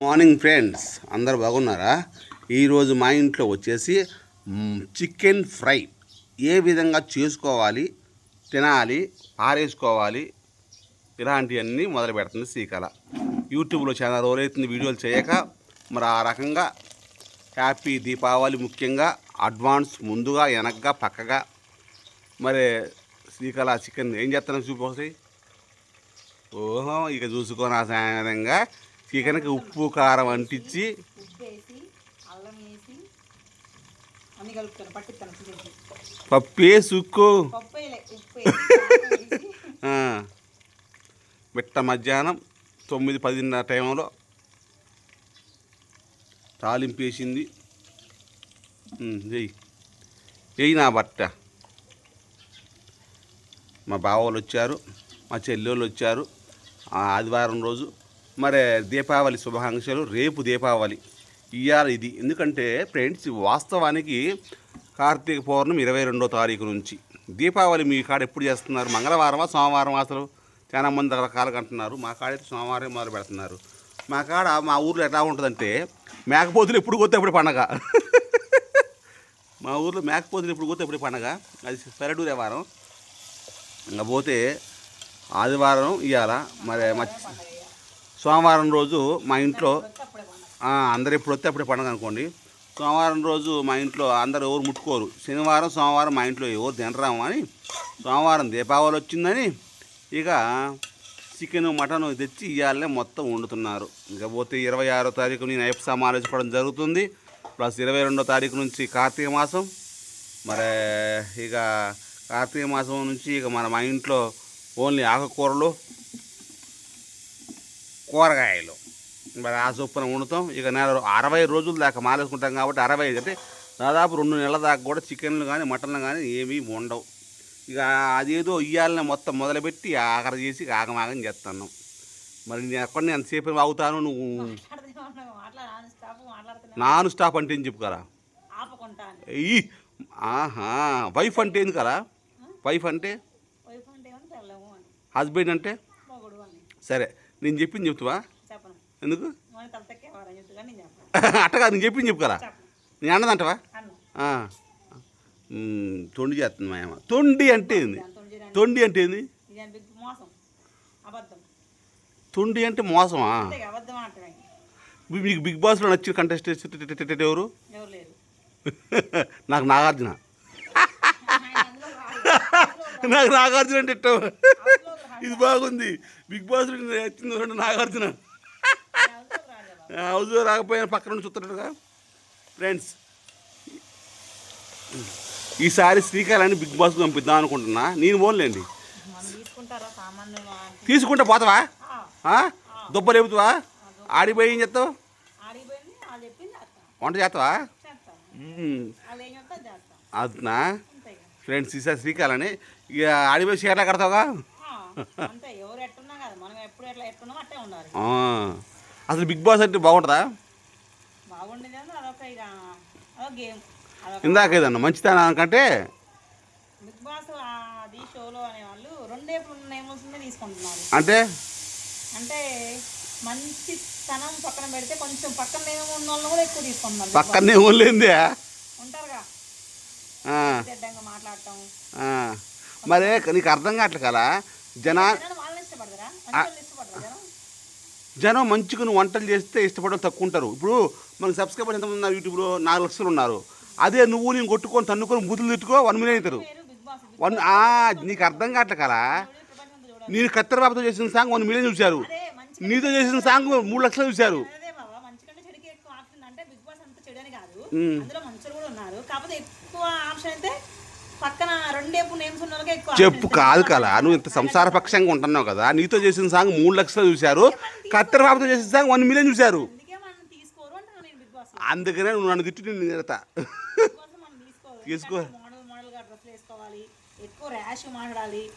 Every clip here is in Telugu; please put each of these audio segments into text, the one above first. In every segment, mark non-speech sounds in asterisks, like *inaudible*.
మార్నింగ్ ఫ్రెండ్స్ అందరు బాగున్నారా? ఈరోజు మా ఇంట్లో వచ్చేసి చికెన్ ఫ్రై. ఏ విధంగా చేసుకోవాలి తినాలి పారేసుకోవాలి ఇలాంటివన్నీ మొదలు పెడుతుంది శ్రీకళ యూట్యూబ్లో చాలా రోజులైతుంది వీడియోలు చేయక మరి ఆ రకంగా హ్యాపీ దీపావళి ముఖ్యంగా అడ్వాన్స్ ముందుగా వెనక్గా పక్కగా. మరి శ్రీకళ చికెన్ ఏం చేస్తాను చూపోతాయి ఓహో ఇక చూసుకోనా ఆ విధంగా చికెన్కి ఉప్పు కారం అంటించి పప్పు వేసి. ఉక్కు ఆ. మిట్ట మధ్యాహ్నం తొమ్మిది పదిన్నర టైంలో తాలింపు వేసింది. చెయ్యి. చెయ్యి నా బట్ట. మా బావోళ్ళు వచ్చారు మా చెల్లెళ్ళు వచ్చారు. ఆదివారం రోజు మరి దీపావళి శుభాకాంక్షలు. రేపు దీపావళి. ఇవాళ ఇది. ఎందుకంటే ఫ్రెండ్స్ వాస్తవానికి కార్తీక పౌర్ణమి ఇరవై రెండో తారీఖు నుంచి. దీపావళి మీ కాడ ఎప్పుడు చేస్తున్నారు? మంగళవారమా సోమవారం అసలు? చాలా మంది రకరకాలుగా అంటున్నారు. మా కాడైతే సోమవారం మొదలు పెడుతున్నారు. మా కాడ మా ఊర్లో ఎట్లా ఉంటుందంటే మేకపోతులు ఎప్పుడు కొత్త ఎప్పుడు పండగ. మా ఊర్లో మేకపోతులు ఎప్పుడు కొత్త ఎప్పుడు పండగ. అది పెరడూరే వారం ఇంకా పోతే ఆదివారం ఇవాళ మరి మా సోమవారం రోజు మా ఇంట్లో అందరు ఎప్పుడు వస్తే అప్పుడే పండుగ అనుకోండి. సోమవారం రోజు మా ఇంట్లో అందరు ఎవరు ముట్టుకోరు. శనివారం సోమవారం మా ఇంట్లో ఎవరు తినరాము అని సోమవారం దీపావళి వచ్చిందని ఇక చికెన్ మటన్ తెచ్చి ఇవాళనే మొత్తం వండుతున్నారు. ఇకపోతే ఇరవై ఆరో తారీఖు నేను ఐపు సమాలోచించడం జరుగుతుంది. ప్లస్ ఇరవై రెండో తారీఖు నుంచి కార్తీక మాసం. మరి ఇక కార్తీక మాసం నుంచి ఇక మన మా ఇంట్లో ఓన్లీ ఆకుకూరలు కూరగాయలు. మరి ఆ చొప్పున వండుతాం. ఇక నెల అరవై రోజుల దాకా మాలేసుకుంటాం కాబట్టి అరవై అంటే దాదాపు రెండు నెలల దాకా కూడా చికెన్లు కానీ మటన్లు కానీ ఏమీ ఉండవు ఇక అదేదో ఇయ్యాలనే మొత్తం మొదలుపెట్టి ఆఖరి చేసి ఆగమాగం చేస్తాను మరి నేను ఎక్కడ ఎంతసేపు అవుతాను నువ్వు? నాన్ స్టాప్ అంటే ఏం చెప్పు కదా? ఈ ఆహా వైఫ్ అంటే ఏంది కదా? వైఫ్ అంటే? హస్బెండ్ అంటే? సరే నేను చెప్పింది చెప్తావా? ఎందుకు? *laughs* అట్టగా నేను చెప్పింది చెప్పు కదా. చెప్పను. నేను అన్నదంటవా తొండి చేస్తుంది మా అమ్మ. తొండి అంటే ఏంది? తొండి అంటే ఏంది? తొండి అంటే మోసమా? మీకు బిగ్ బాస్లో నచ్చిన కంటెస్టెంట్ ఎవరు? *laughs* నాకు నాగార్జున. *laughs* నాకు నాగార్జున అంటే ఇష్టం. ఇది బాగుంది. బిగ్ బాస్ నచ్చింది రెండు నాగార్జున. అందులో హౌస్ రాకపోయినా పక్కన నుండి చూస్తున్నాడుగా ఫ్రెండ్స్ ఈసారి శ్రీకాళాన్ని బిగ్ బాస్ పంపిద్దాం అనుకుంటున్నా. నేను పోన్లేండి. తీసుకుంటా పోతావా? దుబ్బ లేపుతావా? ఆడిపోయి ఏం చేస్తావు? వంట చేస్తావా? అదునా? ఇక. ఫ్రెండ్స్ ఈసారి శ్రీకాళని ఇక ఆడిపోయి చీరలు కడతావుగా అంతే ఎవరు ఎట్టున్నా కదా. మనం ఎప్పుడు ఎట్లా అట్టే ఉండాలి. అసలు బిగ్ బాస్ అంటే బాగుంటుందా? బాగుండేది అంటే అదొక ఇక అదొక గేమ్. అదొక ఇందాక ఏదన్నా మంచిదనా కంటే బిగ్ బాస్ అది షోలో అనేవాళ్ళు రెండే తీసుకుంటున్నారు. అంటే? అంటే మంచి తనం పక్కన పెడితే కొంచెం పక్కన ఉన్న వాళ్ళని కూడా ఎక్కువ తీసుకుంటున్నారు. పక్కనే ఉంటారుగా. చెడ్డంగా మాట్లాడటం. మరే నీకు అర్థం కావట్లే కదా? జనా జనం? మంచిగా నువ్వు వంటలు చేస్తే ఇష్టపడడం తక్కువ ఉంటారు ఇప్పుడు మనకి సబ్స్క్రైబర్ ఎంతమంది ఉన్నారు యూట్యూబ్లో? నాలుగు లక్షలు ఉన్నారు. అదే నువ్వు నేను కొట్టుకొని తన్నుకొని బుద్ధులు తిట్టుకో వన్ మిలియన్ అవుతారు. వన్ నీకు అర్థం కావట్లే కదా? నేను కత్తెర బాబుతో చేసిన సాంగ్ వన్ మిలియన్ చూశారు. నీతో చేసిన సాంగ్ మూడు లక్షలు చూశారు. అందులో మంచులు కూడా ఉన్నారు. కాకపోతే ఎక్కువ ఆప్షన్ అయితే పక్కన రెండేపు నేమ్స్ ఉన్న వాళ్ళకే ఎక్కువ చెప్పు కాదు. కదా నువ్వు ఇంత సంసార పక్షంగా ఉంటున్నావు కదా నీతో చేసిన సాంగ్ మూడు లక్షలు చూశారు కత్తెర బాబుతో చేసిన సాంగ్ వన్ మిలియన్ చూశారు. అందుకే మనం తీసుకోరు అంటున్నాను నేను బిగ్ బాస్. అందుకనే నువ్వు నన్ను తిట్టు నేను తిడతా బిగ్ బాస్ మనం తీసుకోరు. తీసుకో. మోడల్ డ్రెస్లు వేసుకోవాలి ఎక్కువ ర్యాష్ మాట్లాడాలి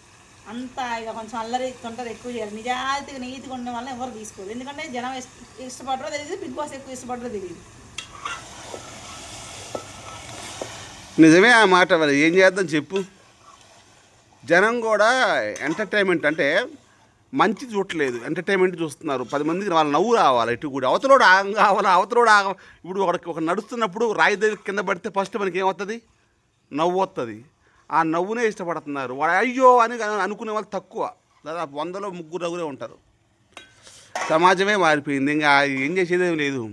అంత ఇక కొంచెం అల్లరి తొంటది ఎక్కువ చేయాలి. నిజాయితీగా నీతిగా ఉండడం వల్ల ఎవరు తీసుకోరు. ఎందుకంటే జనం ఇష్ట- ఇష్టపడరో తెలియదు బిగ్ బాస్ ఎక్కువ ఇష్టపడరో తెలియదు. నిజమే ఆ మాట మరి ఏం చేద్దాం చెప్పు. జనం కూడా ఎంటర్టైన్మెంట్ అంటే మంచి చూడట్లేదు. ఎంటర్టైన్మెంట్ చూస్తున్నారు. పది మందికి వాళ్ళ నవ్వు రావాలి. ఇటు కూడా అవతలోడు ఆగం కావాలి? అవతలోడు ఆగ. ఇప్పుడు ఒకడికి ఒక నడుస్తున్నప్పుడు రాయి దగ్గర కింద పడితే ఫస్ట్ మనకి ఏమవుతుంది నవ్వు వస్తుంది ఆ నవ్వునే ఇష్టపడుతున్నారు. వాడు అయ్యో అని అనుకునే వాళ్ళు తక్కువ. దాదాపు వందలో ముగ్గురు నవ్వురే ఉంటారు. సమాజమే మారిపోయింది. ఇంకా ఏం చేసేదేం లేదు.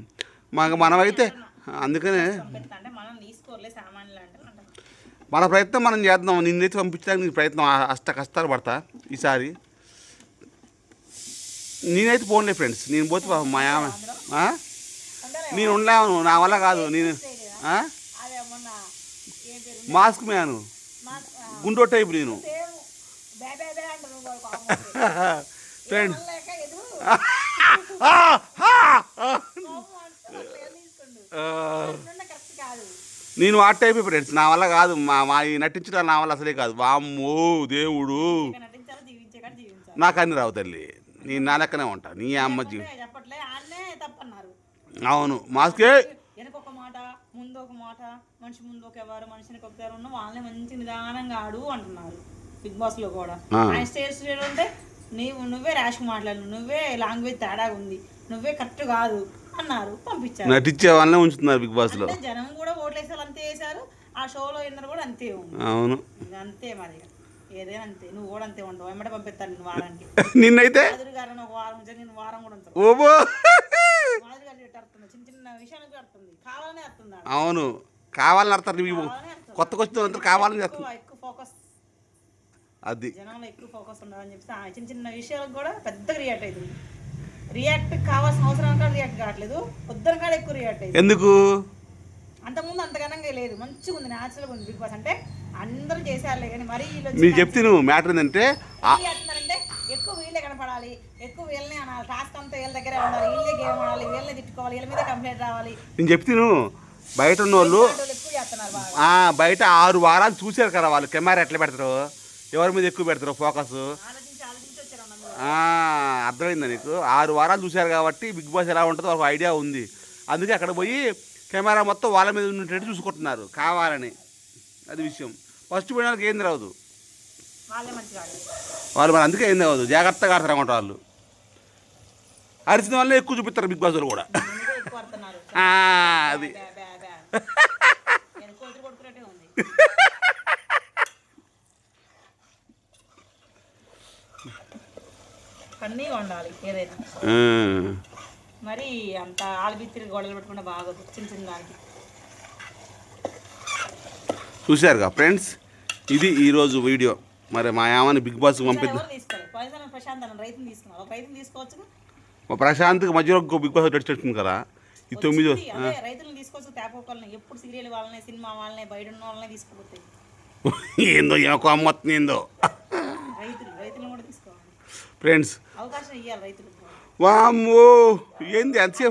మాకు మనమైతే అందుకనే పంపిస్తా అంటే మనం తీసుకోలే సామాన్లు అంటే అంటారు. మన ప్రయత్నం మనం చేద్దాం. నిన్నైతే పంపించడానికి నీ ప్రయత్నం అష్ట కష్టాలు పడతా ఈసారి. నేనైతే పోన్లే ఫ్రెండ్స్. నేను పోతే పాపం మా ఆమె నేను ఉండలేను. నా వల్ల కాదు. నేను మాస్క్ మ్యాను. గుండో టైప్ నేను. సేమ్ *laughs* నేను ఆ టైప్ ఫ్రెండ్స్ నా వల్ల కాదు. మా మా ఈ నటించడం నా వల్ల అసలే కాదు. వామ్మో దేవుడు. నాకు అన్ని రావు తల్లి. నేను నా లెక్కనే ఉంటా. నీ అమ్మ జీవి అవును. మాస్కే. మాట ముందు ఒక మాట. మనిషి ముందు ఒక ఎవరు మనిషిని ఒక ఎవరు ఉన్న వాళ్ళని మంచి నిదానంగా ఆడు అంటున్నారు. బిగ్ బాస్లో కూడా. ఆయన స్టేజ్ నీవు నువ్వే ర్యాష్ మాట్లాడు. నువ్వే లాంగ్వేజ్ తేడాగా ఉంది. నువ్వే కరెక్ట్ కాదు. అన్నారు పంపించారు. నటించే వాళ్ళనే ఉంచుతున్నారు బిగ్ బాస్లో అంటే జనం కూడా ఓట్లేసే వాళ్ళు అంతే వేశారు ఆ షోలో ఇద్దరు కూడా అంతే ఉంది. అవును. ఇక అంతే మరి ఇక. ఏదైనా అంతే నువ్వు కూడా అంతే ఉండవు. వెంబడే పంపిస్తాను నేను వారానికి. *laughs* నిన్నైతే? మాధురి గారిని ఒక వారం ఉంచాను నేను వారం కూడా ఉంటాను ఓబో! *laughs* మాధురి గారు అర్థం చిన్న చిన్న విషయానికి అర్థం కావాలనే అర్థం. అవును. కావాలని కావాలనే అర్థం కొత్తగా వచ్చిన అందరూ కావాలని చేస్తుంది ఎక్కువ ఎక్కువ ఫోకస్. అది. జనంలో ఎక్కువ ఫోకస్ ఉండాలని చెప్పి ఆ చిన్న చిన్న విషయాలకు కూడా పెద్దగా రియాక్ట్ అవుతుంది రియాక్ట్ కావాల్సిన అవసరం కాదు రియాక్ట్ కావట్లేదు. పొద్దున కాడ ఎక్కువ రియాక్ట్ అయింది. ఎందుకు? అంతకుముందు అంత ఘనంగా లేదు. మంచిగా ఉంది న్యాచురల్గా ఉంది బిగ్ బాస్. అంటే అందరూ చేశారులే కానీ మరీ వీళ్ళు మీరు చెప్తే నువ్వు మ్యాటర్ ఏంటంటే చేస్తున్నారంటే ఎక్కువ వీళ్ళే కనపడాలి ఎక్కువ వీళ్ళనే అనాలి. టాస్క్ అంతా వీళ్ళ దగ్గరే ఉండాలి వీళ్ళే గేమ్ ఆడాలి వీళ్ళనే తిట్టుకోవాలి వీళ్ళ మీద కంప్లైంట్ రావాలి. నేను చెప్తే నువ్వు బయట ఉన్న వాళ్ళు వాళ్ళు బయట ఆరు వారాలు చూశారు కదా వాళ్ళు. కెమెరా ఎట్లా పెడతారు? ఎవరి మీద ఎక్కువ పెడతారు? ఫోకస్? అర్థమైందా నీకు? ఆరు వారాలు చూశారు కాబట్టి బిగ్ బాస్ ఎలా ఉంటుందో ఒక ఐడియా ఉంది. అందుకే అక్కడ పోయి కెమెరా మొత్తం వాళ్ళ మీద ఉన్నట్టు చూసుకుంటున్నారు. కావాలని. అది విషయం. ఫస్ట్ పోయిన వాళ్ళకి ఏం రావదు వాళ్ళే మరి అందుకే ఏం రావద్దు జాగ్రత్తగా ఆడతారు అనుకుంటా వాళ్ళు. అరిచిన వాళ్ళే ఎక్కువ చూపిస్తారు బిగ్ బాస్లో కూడా. అది. *laughs* *laughs* బ్యా, బ్యా, బ్యా. నేను కోతులు కొడుకున్నట్టే ఉంది ఫన్నీగా ఉండాలి ఏదైనా. మరి అంత ఆలబిత్తిరి గొడవలు పెట్టుకుంటే బాగోదు చిన్న చిన్న దానికి చూశారుగా ఫ్రెండ్స్? ఇది ఈరోజు వీడియో. మరి మా యామని బిగ్ బాస్కి పంపిద్దాం. మా ప్రశాంత్కి మధ్యలో బిగ్ బాస్ నడిచేస్తుంది కదా. ఈ తొమ్మిది అదే రైతులను తీసుకోవచ్చు తేపోకల్ని ఎప్పుడు సీరియల్ వాళ్ళని సినిమా వాళ్ళని బయట ఉన్న వాళ్ళని తీసుకోపోతాయి. *laughs* ఏందో అమ్మొస్తుంది ఏందో. రైతులు రైతులను కూడా తీసుకోవాలి. ఫ్రెండ్స్. వామ్మో ఏంది అంతే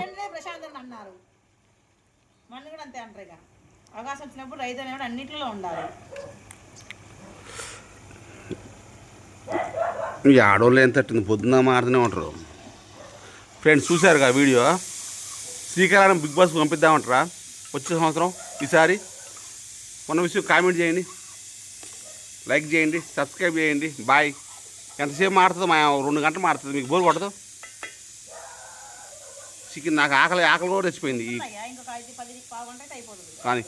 అంటారు ఇక అవకాశం వచ్చినప్పుడు రైతు అనేవాడు అన్నింటిలో ఉండాలి. ఈ ఆడవాళ్ళు ఎంత తట్టింది? పొద్దున్న మారుతూనే ఉంటారు. ఫ్రెండ్స్ చూశారుగా వీడియో? శ్రీకారం బిగ్ బాస్కి పంపిద్దామంటారా? వచ్చే సంవత్సరం ఈసారి? ఉన్న విషయం కామెంట్ చేయండి. లైక్ చేయండి సబ్స్క్రైబ్ చేయండి. బాయ్. ఎంతసేపు మాడుతుందో మా రెండు గంటలు మాడుతుంది మీకు బోర్ కొట్టదు? చికెన్ నాకు ఆకలి ఆకలి కూడా తెచ్చిపోయింది. కానీ